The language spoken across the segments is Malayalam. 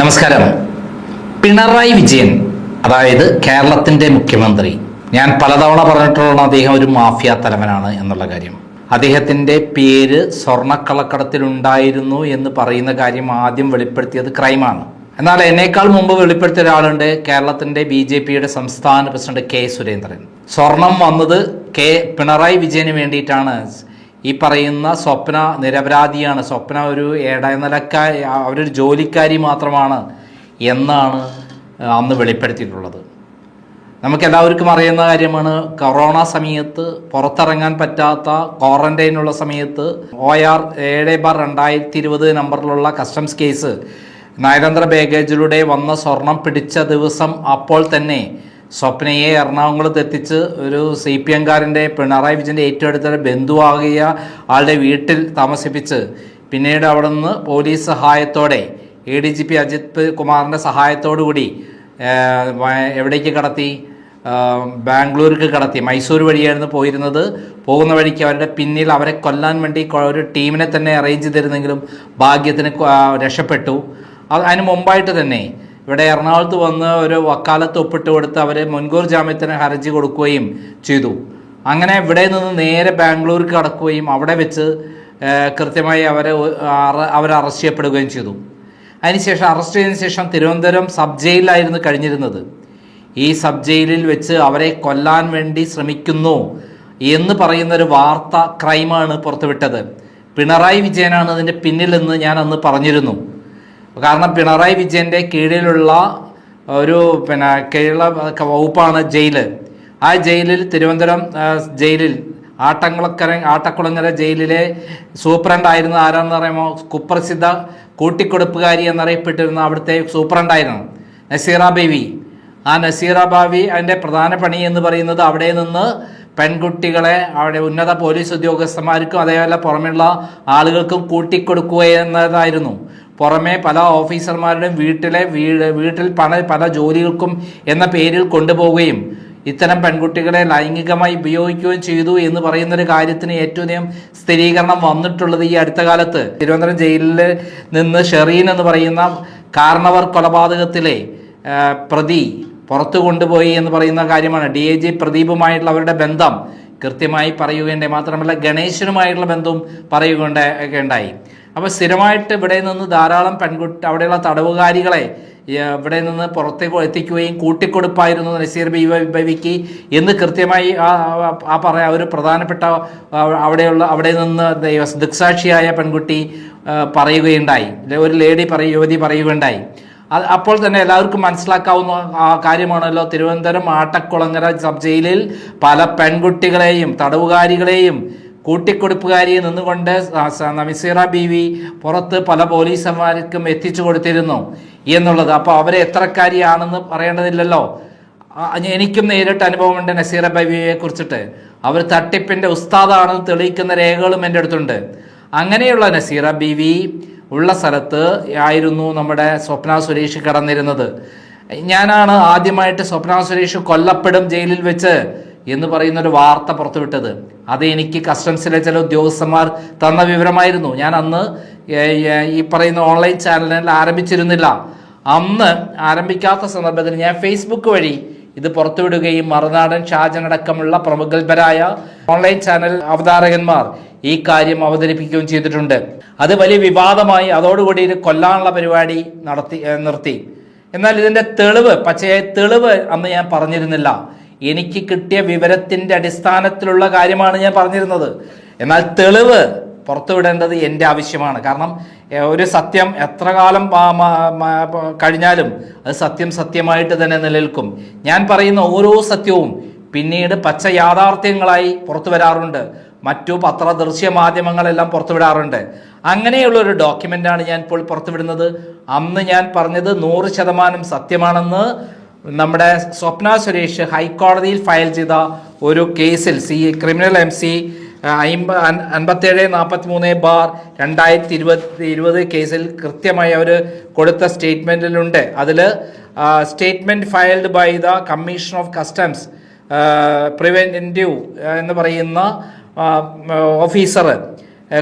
നമസ്കാരം. പിണറായി വിജയൻ അതായത് കേരളത്തിന്റെ മുഖ്യമന്ത്രി. ഞാൻ പലതവണ പറഞ്ഞിട്ടുള്ള അദ്ദേഹം ഒരു മാഫിയ തലവനാണ് എന്നുള്ള കാര്യം. അദ്ദേഹത്തിന്റെ പേര് സ്വർണക്കളക്കടത്തിലുണ്ടായിരുന്നു എന്ന് പറയുന്ന കാര്യം ആദ്യം വെളിപ്പെടുത്തിയത് ക്രൈമാണ്. എന്നാൽ എന്നേക്കാൾ മുമ്പ് വെളിപ്പെടുത്തിയ ഒരാളുണ്ട് കേരളത്തിന്റെ ബി ജെ പിയുടെ സംസ്ഥാന പ്രസിഡന്റ് കെ സുരേന്ദ്രൻ. സ്വർണം വന്നത് കെ പിണറായി വിജയന് വേണ്ടിയിട്ടാണ്. ഈ പറയുന്ന സ്വപ്ന നിരപരാധിയാണ്. സ്വപ്ന ഒരു ഇടനിലക്കാരി അവരൊരു ജോലിക്കാരി മാത്രമാണ് എന്നാണ് അന്ന് വെളിപ്പെടുത്തിയിട്ടുള്ളത്. നമുക്കെല്ലാവർക്കും അറിയുന്ന കാര്യമാണ് കൊറോണ സമയത്ത് പുറത്തിറങ്ങാൻ പറ്റാത്ത ക്വാറന്റൈനുള്ള സമയത്ത് ഒ ആർ ഏഴ് ബാർ രണ്ടായിരത്തി ഇരുപത് നമ്പറിലുള്ള കസ്റ്റംസ് കേസ് നയതന്ത്ര ബാഗേജിലൂടെ വന്ന സ്വർണം പിടിച്ച ദിവസം അപ്പോൾ തന്നെ സ്വപ്നയെ എറണാകുളത്ത് എത്തിച്ച് ഒരു സി പി എംകാരന്റെ പിണറായി വിജയന്റെ ഏറ്റവും അടുത്ത ബന്ധുവാകിയ ആളുടെ വീട്ടിൽ താമസിപ്പിച്ച് പിന്നീട് അവിടെ നിന്ന് പോലീസ് സഹായത്തോടെ A D G P Ajith കുമാറിന്റെ സഹായത്തോടു കൂടി എവിടേക്ക് കടത്തി? ബാംഗ്ലൂർക്ക് കടത്തി. മൈസൂർ വഴിയായിരുന്നു പോയിരുന്നത്. പോകുന്ന വഴിക്ക് അവരുടെ പിന്നിൽ അവരെ കൊല്ലാൻ വേണ്ടി ഒരു ടീമിനെ തന്നെ അറേഞ്ച് ചെയ്തിരുന്നെങ്കിലും ഭാഗ്യത്തിന് രക്ഷപ്പെട്ടു. അത് അതിന് മുമ്പായിട്ട് തന്നെ ഇവിടെ എറണാകുളത്ത് വന്ന് ഒരു വക്കാലത്ത് ഒപ്പിട്ട് കൊടുത്ത് അവർ മുൻകൂർ ജാമ്യത്തിന് ഹർജി കൊടുക്കുകയും ചെയ്തു. അങ്ങനെ ഇവിടെ നിന്ന് നേരെ ബാംഗ്ലൂർക്ക് കടക്കുകയും അവിടെ വെച്ച് കൃത്യമായി അവരെ അവർ അറസ്റ്റ് ചെയ്യപ്പെടുകയും ചെയ്തു. അതിനുശേഷം അറസ്റ്റ് ചെയ്തതിനു ശേഷം തിരുവനന്തപുരം സബ് ജയിലിലായിരുന്നു കഴിഞ്ഞിരുന്നത്. ഈ സബ് ജയിലിൽ വെച്ച് അവരെ കൊല്ലാൻ വേണ്ടി ശ്രമിക്കുന്നു എന്ന് പറയുന്ന ഒരു വാർത്ത ക്രൈമാണ് പുറത്തുവിട്ടത്. പിണറായി വിജയനാണ് അതിന്റെ പിന്നിലെന്ന് ഞാൻ അന്ന് പറഞ്ഞിരുന്നു. കാരണം പിണറായി വിജയന്റെ കീഴിലുള്ള ഒരു പിന്നെ കേരള വകുപ്പാണ് ജയിൽ. ആ ജയിലിൽ തിരുവനന്തപുരം ജയിലിൽ ആട്ടങ്കുളക്കര ആട്ടക്കുളങ്ങര ജയിലിലെ സൂപ്രണ്ടായിരുന്ന ആരാണെന്ന് പറയുമ്പോൾ കുപ്രസിദ്ധ കൂട്ടിക്കൊടുപ്പുകാരി എന്നറിയപ്പെട്ടിരുന്ന അവിടുത്തെ സൂപ്രണ്ടായിരുന്നു നസീറ ബേബി ആ നസീറ ബാബി അതിന്റെ പ്രധാന പണി എന്ന് പറയുന്നത് അവിടെ നിന്ന് പെൺകുട്ടികളെ അവിടെ ഉന്നത പോലീസ് ഉദ്യോഗസ്ഥന്മാർക്കും അതേപോലെ പുറമെയുള്ള ആളുകൾക്കും കൂട്ടിക്കൊടുക്കുക എന്നതായിരുന്നു പുറമെ പല ഓഫീസർമാരുടെയും വീട്ടിലെ വീട് വീട്ടിൽ പല പല ജോലികൾക്കും എന്ന പേരിൽ കൊണ്ടുപോവുകയും ഇത്തരം പെൺകുട്ടികളെ ലൈംഗികമായി ഉപയോഗിക്കുകയും ചെയ്തു എന്ന് പറയുന്ന ഒരു കാര്യത്തിന് ഏറ്റവും അധികം സ്ഥിരീകരണം വന്നിട്ടുള്ളത് ഈ അടുത്ത കാലത്ത്. തിരുവനന്തപുരം ജയിലിൽ നിന്ന് ഷെറീൻ എന്ന് പറയുന്ന കാർണവർ കൊലപാതകത്തിലെ പ്രതി പുറത്തു കൊണ്ടുപോയി എന്ന് പറയുന്ന കാര്യമാണ്. ഡി എ ജി പ്രദീപുമായിട്ടുള്ള അവരുടെ ബന്ധം കൃത്യമായി പറയുകയുണ്ടായി. മാത്രമല്ല ഗണേശനുമായിട്ടുള്ള ബന്ധവും പറയുകയുണ്ടായി അപ്പോൾ സ്ഥിരമായിട്ട് ഇവിടെ നിന്ന് ധാരാളം പെൺകുട്ടി അവിടെയുള്ള തടവുകാരികളെ ഇവിടെ നിന്ന് പുറത്തേക്ക് എത്തിക്കുകയും കൂട്ടിക്കൊടുപ്പായിരുന്നു നസീർ ബി ബിക്ക് എന്ന് കൃത്യമായി ആ പറയ ഒരു പ്രധാനപ്പെട്ട അവിടെയുള്ള അവിടെ നിന്ന് ദൃക്സാക്ഷിയായ പെൺകുട്ടി പറയുകയുണ്ടായി. ഒരു ലേഡി പറയ യുവതി പറയുകയുണ്ടായി. അപ്പോൾ തന്നെ എല്ലാവർക്കും മനസ്സിലാക്കാവുന്ന കാര്യമാണല്ലോ. തിരുവനന്തപുരം ആട്ടക്കുളങ്ങര സബ് ജയിലിൽ പല പെൺകുട്ടികളെയും തടവുകാരികളെയും കൂട്ടിക്കൊടുപ്പുകാരിയെ നിന്നുകൊണ്ട് നമിസീറ ബീവി പുറത്ത് പല പോലീസന്മാർക്കും എത്തിച്ചു കൊടുത്തിരുന്നു എന്നുള്ളത്. അപ്പോൾ അവരെ എത്രക്കാരിയാണെന്ന് പറയേണ്ടതില്ലല്ലോ. എനിക്കും നേരിട്ട് അനുഭവമുണ്ട് നസീറ ബീവിയെ കുറിച്ചിട്ട്. അവർ തട്ടിപ്പിന്റെ ഉസ്താദാണെന്ന് തെളിയിക്കുന്ന രേഖകളും എന്റെ അടുത്തുണ്ട്. അങ്ങനെയുള്ള നസീറ ബീവി ഉള്ള സ്ഥലത്ത് ആയിരുന്നു നമ്മുടെ സ്വപ്ന സുരേഷ് കടന്നിരുന്നത്. ഞാനാണ് ആദ്യമായിട്ട് സ്വപ്ന സുരേഷ് കൊല്ലപ്പെടും ജയിലിൽ വെച്ച് എന്ന് പറയുന്ന ഒരു വാർത്ത പുറത്തുവിട്ടത്. അത് എനിക്ക് കസ്റ്റംസിലെ ചില ഉദ്യോഗസ്ഥന്മാർ തന്ന വിവരമായിരുന്നു. ഞാൻ അന്ന് ഈ പറയുന്ന ഓൺലൈൻ ചാനലിൽ ആരംഭിച്ചിരുന്നില്ല. അന്ന് ആരംഭിക്കാത്ത സന്ദർഭത്തിൽ ഞാൻ ഫേസ്ബുക്ക് വഴി ഇത് പുറത്തുവിടുകയും മറുനാടൻ ഷാജൻ അടക്കമുള്ള പ്രമുഖരായ ഓൺലൈൻ ചാനൽ അവതാരകന്മാർ ഈ കാര്യം അവതരിപ്പിക്കുകയും ചെയ്തിട്ടുണ്ട്. അത് വലിയ വിവാദമായി അതോടുകൂടി ഇത് കൊല്ലാനുള്ള പരിപാടി നടത്തി നിർത്തി. എന്നാൽ ഇതിന്റെ തെളിവ് പച്ചയായ തെളിവ് അന്ന് ഞാൻ പറഞ്ഞിരുന്നില്ല. എനിക്ക് കിട്ടിയ വിവരത്തിന്റെ അടിസ്ഥാനത്തിലുള്ള കാര്യമാണ് ഞാൻ പറഞ്ഞിരുന്നത്. എന്നാൽ തെളിവ് പുറത്തുവിടേണ്ടത് എന്റെ ആവശ്യമാണ്. കാരണം ഒരു സത്യം എത്ര കാലം കഴിഞ്ഞാലും അത് സത്യം സത്യമായിട്ട് തന്നെ നിലനിൽക്കും. ഞാൻ പറയുന്ന ഓരോ സത്യവും പിന്നീട് പച്ച യാഥാർത്ഥ്യങ്ങളായി പുറത്തു വരാറുണ്ട് മറ്റു പത്ര ദൃശ്യ മാധ്യമങ്ങളെല്ലാം പുറത്തുവിടാറുണ്ട്. അങ്ങനെയുള്ള ഒരു ഡോക്യുമെന്റാണ് ഞാൻ ഇപ്പോൾ പുറത്തുവിടുന്നത്. അന്ന് ഞാൻ പറഞ്ഞത് നൂറ് ശതമാനം സത്യമാണെന്ന് നമ്മുടെ സ്വപ്ന സുരേഷ് ഹൈക്കോടതിയിൽ ഫയൽ ചെയ്ത ഒരു കേസിൽ സി ക്രിമിനൽ എം സി അൻപത്തേഴ് നാൽപ്പത്തി മൂന്ന് ബാർ രണ്ടായിരത്തി ഇരുപത്തി ഇരുപത് കേസിൽ കൃത്യമായി അവർ കൊടുത്ത സ്റ്റേറ്റ്മെന്റിലുണ്ട് അതിൽ statement filed by the commission of customs preventive എന്ന് പറയുന്ന ഓഫീസർ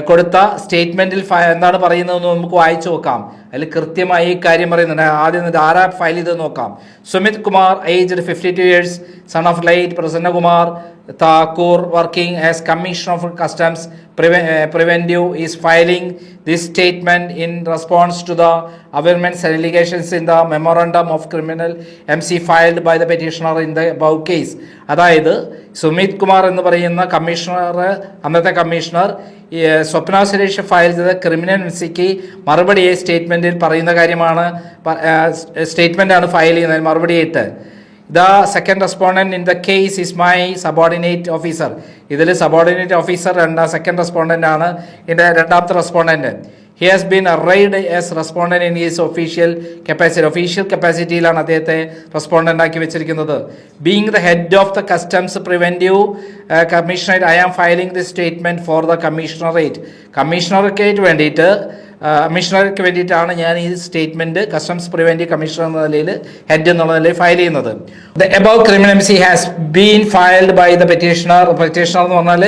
കൊടുത്ത സ്റ്റേറ്റ്മെന്റിൽ എന്താണ് പറയുന്നതെന്ന് നമുക്ക് വായിച്ചു നോക്കാം. അതിൽ കൃത്യമായി ഈ കാര്യം പറയുന്നുണ്ട്. ആദ്യം ആരാ ഫയൽ ചെയ്ത് നോക്കാം. Sumit Kumar aged fifty two years son of late Prasannakumar Thakur working as commission of customs preventive is filing this statement in response to the amendments and in the memorandum of criminal M C filed by the petitioner in the above case അതായത് സുമിത് കുമാർ എന്ന് പറയുന്ന കമ്മീഷണർ അന്നത്തെ കമ്മീഷണർ സ്വപ്ന സുരേഷ് ഫയൽ ചെയ്ത ക്രിമിനൽ മിസിക്ക് മറുപടി മറുപടിയായി സ്റ്റേറ്റ്മെന്റിൽ പറയുന്ന കാര്യമാണ് സ്റ്റേറ്റ്മെന്റ് ആണ് ഫയൽ ചെയ്യുന്നത് മറുപടിയായിട്ട്. The second respondent in the case is my subordinate officer ഇതിൽ സബോർഡിനേറ്റ് ഓഫീസർ രണ്ടാം സെക്കൻഡ് റെസ്പോണ്ടന്റ് ആണ്. ഇതിന്റെ രണ്ടാമത്തെ respondent he has been arrayed as respondent in his official capacity official കപ്പാസിറ്റിയിലാണ് അദ്ദേഹത്തെ റെസ്പോണ്ടന്റ് ആക്കി വെച്ചിരിക്കുന്നത്. Being the head of the customs preventive commissionerate I am filing the statement for the commissionerate commissionerate വേണ്ടിയിട്ട് കമ്മീഷണർക്ക് വേണ്ടിയിട്ടാണ് ഞാൻ ഈ സ്റ്റേറ്റ്മെന്റ് കസ്റ്റംസ് പ്രിവെന്റീവ് കമ്മീഷണർ എന്ന നിലയിൽ ഹെഡ് എന്നുള്ള നിലയിൽ ഫയൽ ചെയ്യുന്നത്. The above criminal C has been filed by the petitioner petitioner എന്ന് പറഞ്ഞാൽ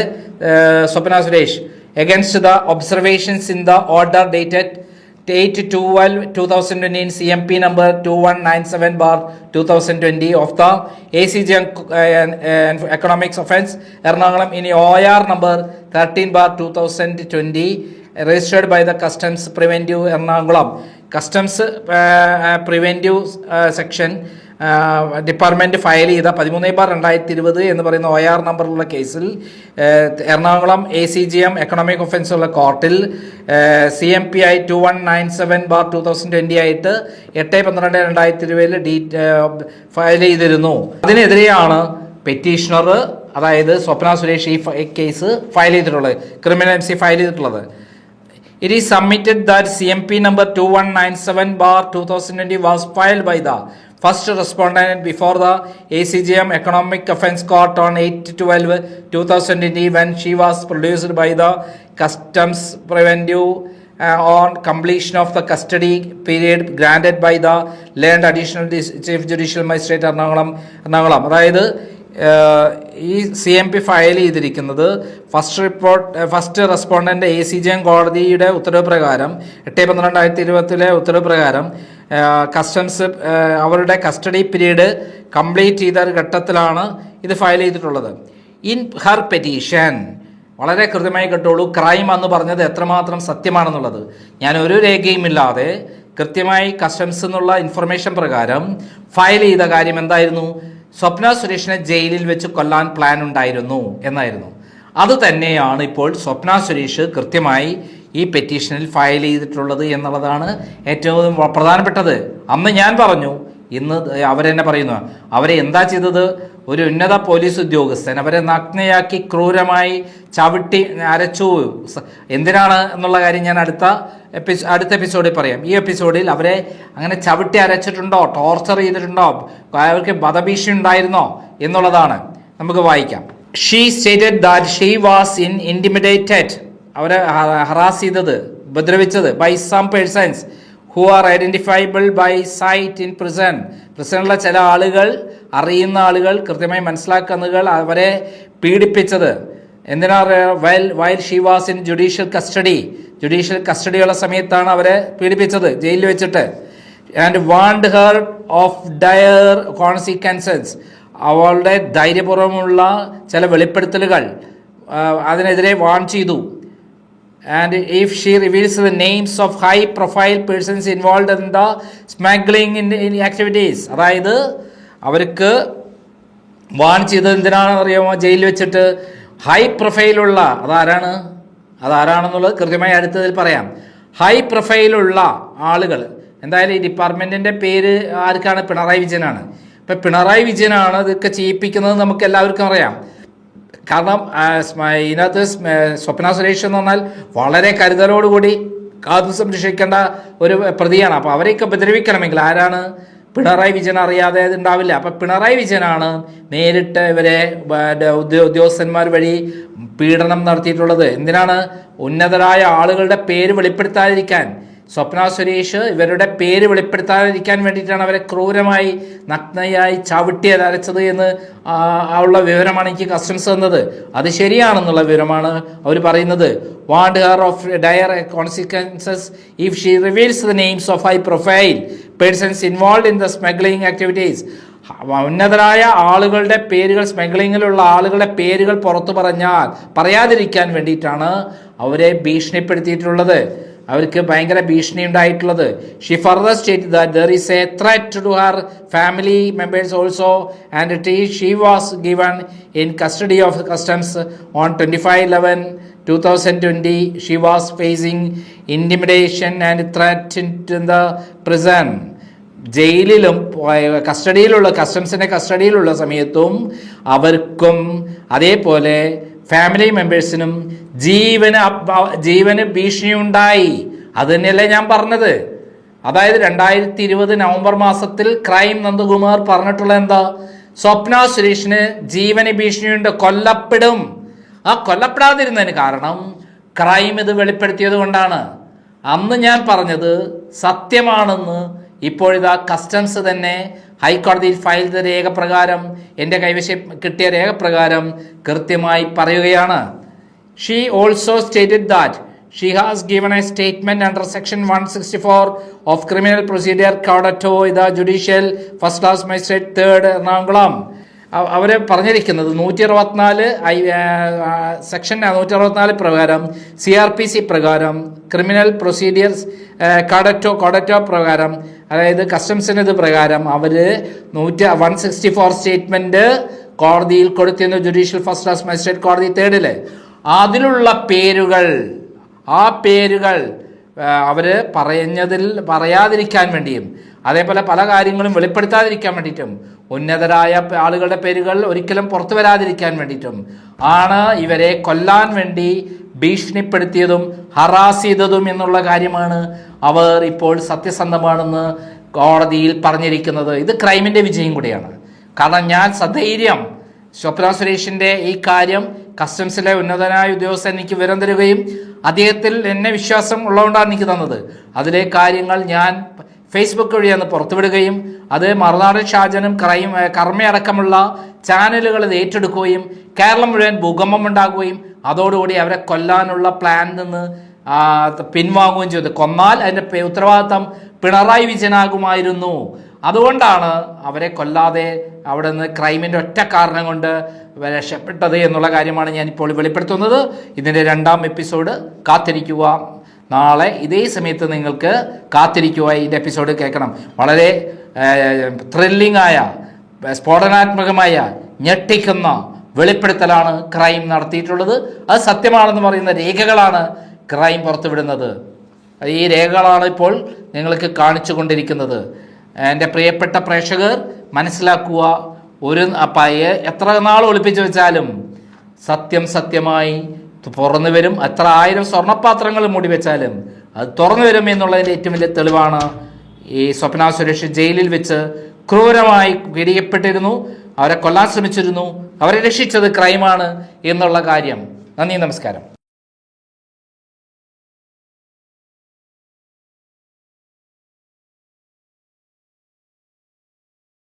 Swapna Suresh. Against the observations in the order dated 8 12 2020 CMP number 2197 bar 2020 of the ACG and Economics Offense Ernakulam in OR number 13 bar 2020 registered by the Customs Preventive Ernakulam Customs uh, Preventive uh, Section department file ചെയ്ത പതിമൂന്ന് ബാർ രണ്ടായിരത്തി ഇരുപത് എന്ന് പറയുന്ന ഒ ആർ നമ്പറിലുള്ള കേസിൽ Ernakulam A C G M economic offence ഉള്ള കോർട്ടിൽ C M P I two one nine seven bar two thousand twenty ആയിട്ട് എട്ട് പന്ത്രണ്ട് രണ്ടായിരത്തി ഇരുപതിൽ ഡീ ഫയൽ ചെയ്തിരുന്നു. അതിനെതിരെയാണ് പെറ്റീഷണർ അതായത് സ്വപ്ന സുരേഷ് ഈ കേസ് ഫയൽ ചെയ്തിട്ടുള്ളത് ക്രിമിനൽ എം സി ഫയൽ ചെയ്തിട്ടുള്ളത്. It is submitted that CMP number 2197 bar 2020 was filed by the first respondent before the ACGM Economic Offence Court on 8-12 2020 when she was produced by the Customs Preventive uh, on completion of the custody period granted by the learned additional dis- chief judicial magistrate Ernakulam Ernakulam അതായത് ഈ സി എം പി ഫയൽ ചെയ്തിരിക്കുന്നത് first report first respondent A C G M കോടതിയുടെ ഉത്തരവ് പ്രകാരം എട്ട് പന്ത്രണ്ടായിരത്തി ഇരുപത്തിലെ ഉത്തരവ് പ്രകാരം കസ്റ്റംസ് അവരുടെ കസ്റ്റഡി പീരീഡ് കംപ്ലീറ്റ് ചെയ്ത ഒരു ഘട്ടത്തിലാണ് ഇത് ഫയൽ ചെയ്തിട്ടുള്ളത്. ഇൻ ഹർ പെറ്റീഷൻ വളരെ കൃത്യമായി കേട്ടോളൂ ക്രൈം എന്ന് പറഞ്ഞത് എത്രമാത്രം സത്യമാണെന്നുള്ളത്. ഞാൻ ഒരു രേഖയും ഇല്ലാതെ കൃത്യമായി കസ്റ്റംസ് എന്നുള്ള ഇൻഫർമേഷൻ പ്രകാരം ഫയൽ ചെയ്ത കാര്യം എന്തായിരുന്നു? സ്വപ്ന സുരേഷിനെ ജയിലിൽ വെച്ച് കൊല്ലാൻ പ്ലാൻ ഉണ്ടായിരുന്നു എന്നായിരുന്നു. അത് തന്നെയാണ് ഇപ്പോൾ സ്വപ്ന സുരേഷ് കൃത്യമായി ഈ പെറ്റീഷനിൽ ഫയൽ ചെയ്തിട്ടുള്ളത് എന്നുള്ളതാണ് ഏറ്റവും പ്രധാനപ്പെട്ടത്. അന്ന് ഞാൻ പറഞ്ഞു ഇന്ന് അവരെന്നെ പറയുന്നു. അവരെ എന്താ ചെയ്തത്? ഒരു ഉന്നത പോലീസ് ഉദ്യോഗസ്ഥൻ അവരെ നഗ്നയാക്കി ക്രൂരമായി ചവിട്ടി അരച്ചു. എന്തിനാണ് എന്നുള്ള കാര്യം ഞാൻ അടുത്ത എപ്പിസോ അടുത്ത എപ്പിസോഡിൽ പറയാം. ഈ എപ്പിസോഡിൽ അവരെ അങ്ങനെ ചവിട്ടി അരച്ചിട്ടുണ്ടോ? ടോർച്ചർ ചെയ്തിട്ടുണ്ടോ? അവർക്ക് വധഭീഷണി ഉണ്ടായിരുന്നോ? എന്നുള്ളതാണ്. നമുക്ക് വായിക്കാം. She stated that she was in intimidated അവരെ ഹറാസ് ചെയ്തത് ഉപദ്രവിച്ചത് by some persons who are identifiable by sight in prison പ്രിസണിലെ ചില ആളുകൾ അറിയുന്ന ആളുകൾ കൃത്യമായി മനസ്സിലാക്കുന്നകൾ അവരെ പീഡിപ്പിച്ചത്. എന്തിനാ while while she was in judicial custody judicial കസ്റ്റഡിയുള്ള സമയത്താണ് അവരെ പീഡിപ്പിച്ചത് ജയിലിൽ വെച്ചിട്ട്. And warned her of dire consequences അവളുടെ ധൈര്യപൂർവമുള്ള ചില വെളിപ്പെടുത്തലുകൾ അതിനെതിരെ വാൺ ചെയ്തു. And if she reveals the names of high profile persons involve in the smuggling in activities അതായത് അവർക്ക് വാൺ ചെയ്തത് എന്തിനാണെന്ന് അറിയാമോ? ജയിലിൽ വെച്ചിട്ട് ഹൈ പ്രൊഫൈലുള്ള അതാരാണ്? അതാരാണെന്നുള്ളത് കൃത്യമായി അടുത്തതിൽ പറയാം. ഹൈ പ്രൊഫൈലുള്ള ആളുകൾ എന്തായാലും ഈ ഡിപ്പാർട്ട്മെന്റിന്റെ പേര് ആർക്കാണ്? പിണറായി വിജയനാണ്. ഇപ്പം പിണറായി വിജയനാണ് ഇതൊക്കെ ചെയ്യിപ്പിക്കുന്നത് നമുക്ക് എല്ലാവർക്കും അറിയാം. കാരണം ഇതിനകത്ത് സ്വപ്ന സുരേഷ് എന്ന് പറഞ്ഞാൽ വളരെ കരുതലോടുകൂടി കാത്തു സംരക്ഷിക്കേണ്ട ഒരു പ്രതിയാണ്. അപ്പോൾ അവരെയൊക്കെ ഉപദ്രവിക്കണമെങ്കിൽ ആരാണ്? പിണറായി വിജയൻ അറിയാതെ ഉണ്ടാവില്ല അപ്പം പിണറായി വിജയനാണ് നേരിട്ട് ഇവരെ ഉദ്യോഗസ്ഥന്മാർ വഴി പീഡനം നടത്തിയിട്ടുള്ളത്. എന്തിനാണ്? ഉന്നതരായ ആളുകളുടെ പേര് വെളിപ്പെടുത്താതിരിക്കാൻ. സ്വപ്ന സുരേഷ് ഇവരുടെ പേര് വെളിപ്പെടുത്താതിരിക്കാൻ വേണ്ടിയിട്ടാണ് അവരെ ക്രൂരമായി നഗ്നയായി ചവിട്ടി അരച്ചത് എന്ന് ഉള്ള വിവരമാണ് എനിക്ക് കസ്റ്റംസ് തന്നത്. അത് ശരിയാണെന്നുള്ള വിവരമാണ് അവർ പറയുന്നത്. Warned her of dire consequences if she reveals the names of high profile persons involve in the smuggling activities ഉന്നതരായ ആളുകളുടെ പേരുകൾ സ്മഗ്ലിങ്ങിലുള്ള ആളുകളുടെ പേരുകൾ പുറത്തു പറഞ്ഞാൽ പറയാതിരിക്കാൻ വേണ്ടിയിട്ടാണ് അവരെ ഭീഷണിപ്പെടുത്തിയിട്ടുള്ളത്. അവർക്ക് ഭയങ്കര ഭീഷണി ഉണ്ടായിട്ടുള്ളത്. She further state that there is a threat to her family members also and T she was given in custody of customs on twenty five eleven two thousand twenty she was facing intimidation and threat in the prison ജയിലിലും കസ്റ്റഡിയിലുള്ള കസ്റ്റംസിന്റെ കസ്റ്റഡിയിലുള്ള സമയത്തും അവർക്കും അതേപോലെ ഫാമിലി മെമ്പേഴ്സിനും ജീവന് ജീവന് ഭീഷണിയുണ്ടായി. അത് തന്നെയല്ലേ ഞാൻ പറഞ്ഞത്. അതായത് രണ്ടായിരത്തി ഇരുപത് നവംബർ മാസത്തിൽ ക്രൈം നന്ദകുമാർ പറഞ്ഞിട്ടുള്ള എന്താ? സ്വപ്ന സുരേഷിന് ജീവന് ഭീഷണിയുണ്ട്. കൊല്ലപ്പെടും. ആ കൊല്ലപ്പെടാതിരുന്നതിന് കാരണം ക്രൈം ഇത് വെളിപ്പെടുത്തിയത് കൊണ്ടാണ്. അന്ന് ഞാൻ പറഞ്ഞത് സത്യമാണെന്ന് ഇപ്പോഴിതാ കസ്റ്റംസ് തന്നെ ഹൈക്കോടതിയിൽ ഫയൽ ചെയ്ത രേഖപ്രകാരം എന്റെ കൈവശം കിട്ടിയ രേഖപ്രകാരം കൃത്യമായി പറയുകയാണ്. She also stated that she has given a statement under section one sixty four of criminal procedure code to ഇത judicial first class magistrate third Ernakulam അവർ പറഞ്ഞിരിക്കുന്നത് നൂറ്റി അറുപത്തിനാല് ഐ സെക്ഷൻ നൂറ്റി അറുപത്തിനാല് പ്രകാരം സി ആർ പി സി പ്രകാരം criminal procedures code to code to പ്രകാരം അതായത് കസ്റ്റംസിന് ഇത് പ്രകാരം അവർ നൂറ്റി വൺ സിക്സ്റ്റി ഫോർ സ്റ്റേറ്റ്മെന്റ് കോടതിയിൽ കൊടുത്തിരുന്നു ജുഡീഷ്യൽ ഫസ്റ്റ് ക്ലാസ് മജിസ്ട്രേറ്റ് കോടതി തേർഡിൽ അതിലുള്ള പേരുകൾ ആ പേരുകൾ അവർ പറഞ്ഞതിൽ പറയാതിരിക്കാൻ വേണ്ടിയും അതേപോലെ പല കാര്യങ്ങളും വെളിപ്പെടുത്താതിരിക്കാൻ വേണ്ടിയിട്ടും ഉന്നതരായ ആളുകളുടെ പേരുകൾ ഒരിക്കലും പുറത്തു വരാതിരിക്കാൻ വേണ്ടിയിട്ടും ആണ് ഇവരെ കൊല്ലാൻ വേണ്ടി ഭീഷണിപ്പെടുത്തിയതും ഹറാസ് ചെയ്തതും എന്നുള്ള കാര്യമാണ് അവർ ഇപ്പോൾ സത്യസന്ധമാണെന്ന് കോടതിയിൽ പറഞ്ഞിരിക്കുന്നത്. ഇത് ക്രൈമിന്റെ വിജയം കൂടിയാണ്. കാരണം ഞാൻ സധൈര്യം സ്വപ്ന സുരേഷിന്റെ ഈ കാര്യം കസ്റ്റംസിലെ ഉന്നതനായ ഉദ്യോഗസ്ഥൻ എനിക്ക് വിവരം തരികയും അദ്ദേഹത്തിൽ എന്നെ വിശ്വാസം ഉള്ളതുകൊണ്ടാണ് എനിക്ക് തന്നത്. അതിലെ കാര്യങ്ങൾ ഞാൻ ഫേസ്ബുക്ക് വഴി അന്ന് പുറത്തുവിടുകയും അത് മറുനാടൻ ഷാജനും ക്രൈം കർമ്മയടക്കമുള്ള ചാനലുകൾ ഏറ്റെടുക്കുകയും കേരളം മുഴുവൻ ഭൂകമ്പം ഉണ്ടാകുകയും അതോടുകൂടി അവരെ കൊല്ലാനുള്ള പ്ലാൻ നിന്ന് പിൻവാങ്ങുകയും ചെയ്തു. കൊന്നാൽ അതിന്റെ ഉത്തരവാദിത്തം പിണറായി വിജയനാകുമായിരുന്നു. അതുകൊണ്ടാണ് അവരെ കൊല്ലാതെ അവിടെ നിന്ന് ക്രൈമിന്റെ ഒറ്റ കാരണം കൊണ്ട് രക്ഷപ്പെട്ടത് എന്നുള്ള കാര്യമാണ് ഞാനിപ്പോൾ വെളിപ്പെടുത്തുന്നത്. ഇതിന്റെ രണ്ടാം എപ്പിസോഡ് കാത്തിരിക്കുക. നാളെ ഇതേ സമയത്ത് നിങ്ങൾക്ക് കാത്തിരിക്കുവായി ഇതിന്റെ എപ്പിസോഡ് കേൾക്കണം. വളരെ ത്രില്ലിംഗ് ആയ സ്ഫോടനാത്മകമായ ഞെട്ടിക്കുന്ന വെളിപ്പെടുത്തലാണ് ക്രൈം നടത്തിയിട്ടുള്ളത്. അത് സത്യമാണെന്ന് പറയുന്ന രേഖകളാണ് ക്രൈം പുറത്തുവിടുന്നത്. ഈ രേഖകളാണ് ഇപ്പോൾ നിങ്ങൾക്ക് കാണിച്ചു കൊണ്ടിരിക്കുന്നത്. എന്റെ പ്രിയപ്പെട്ട പ്രേക്ഷകർ മനസ്സിലാക്കുക ഒരു പയ്യ എത്ര നാൾ ഒളിപ്പിച്ചു വെച്ചാലും സത്യം സത്യമായി തുറന്നു വരും. എത്ര ആയിരം സ്വർണപാത്രങ്ങൾ മൂടി വെച്ചാലും അത് തുറന്നു വരും എന്നുള്ളതിന്റെ ഏറ്റവും വലിയ തെളിവാണ് ഈ സ്വപ്ന സുരേഷ് ജയിലിൽ വെച്ച് ക്രൂരമായി പിടിക്കപ്പെട്ടിരുന്നു അവരെ കൊല്ലാൻ ശ്രമിച്ചിരുന്നു. അവരെ രക്ഷിച്ചത് ക്രൈമാണ് എന്നുള്ള കാര്യം. നന്ദി നമസ്കാരം.